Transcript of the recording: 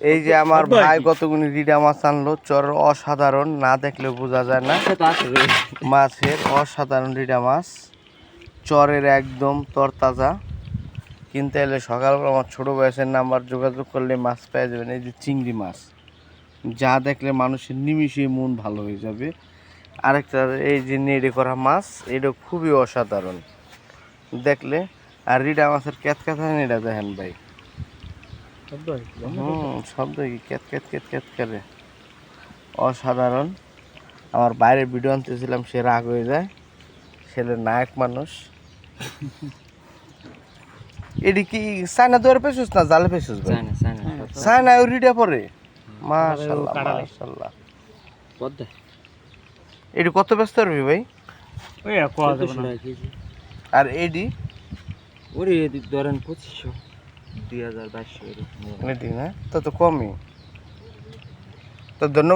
এই যে আমার ভাই কতগুলি রিডা মাছ আনলো চর অসাধারণ না দেখলে বোঝা যায় না। মাছের অসাধারণ রিডা মাছ চরের একদম তরতাজা। কিনতে এলে সকালবেলা আমার ছোটো বয়সের নাম্বার যোগাযোগ করলে মাছ পেয়ে যাবেন এই যে চিংড়ি মাছ। যা দেখলে মানুষের নিমিষে মন ভালো হয়ে যাবে। আরেকটা এই যে নেড়ে করা মাছ এটা খুবই অসাধারণ। দেখলে আর রিডা মাছের ক্যাত ক্যাথা নেড়া দেখেন ভাই। হুম শব্দ কি? ক্যাত ক্যাত ক্যাত ক্যাত করে অসাধারণ। আমার বাইরে ভিডিও আনতেছিলাম সে রাগ হয়ে যায়। ছেলে নায়ক মানুষ। এটি কি সাইনা দৌড়ে পেছিস না জালে পেছিস ওই রিডা পরে মাশাল্লাহ মাশাল্লাহ। এটি কত ব্যস্ত রবি ভাই? আর এডি? ওরে ধরেন পঁচিশশো। দুই হাজার বাইশশো এরকম এডি না তো তো কমই তো ধন্যবাদ